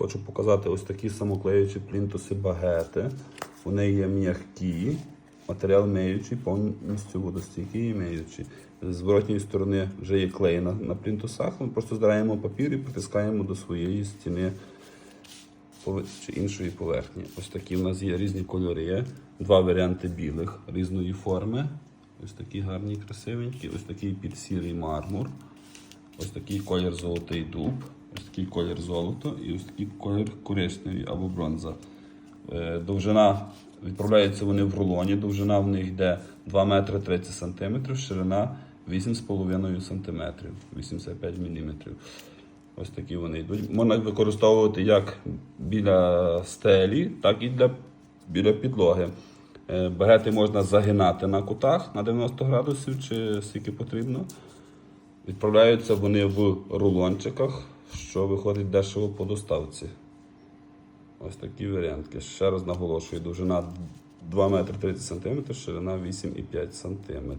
Хочу показати ось такі самоклеючі плінтуси багети. Вони є м'які, матеріал миючий, повністю водостійкий і миючий. З зворотньої сторони вже є клей на, на плінтусах. Ми просто здираємо папір і притискаємо до своєї стіни чи іншої поверхні. Ось такі в нас є різні кольори. Два варіанти білих різної форми. Ось такі гарні, красивенькі, ось такий під сірий мармур, ось такий колір золотий дуб, ось такий колір золото і ось такий колір коричневий або бронза. Е, Довжина відправляються вони в рулоні. Довжина в них йде 2 метри 30 см, ширина 8,5 см, 85 мм. Ось такі вони йдуть. Можна використовувати як біля стелі, так і для, біля підлоги. Е, Багети можна загинати на кутах на 90 градусів чи скільки потрібно. Відправляються вони в рулончиках, що виходить дешево по доставці. Ось такі варіантки. Ще раз наголошую, довжина 2 метри 30 см, ширина 8,5 см.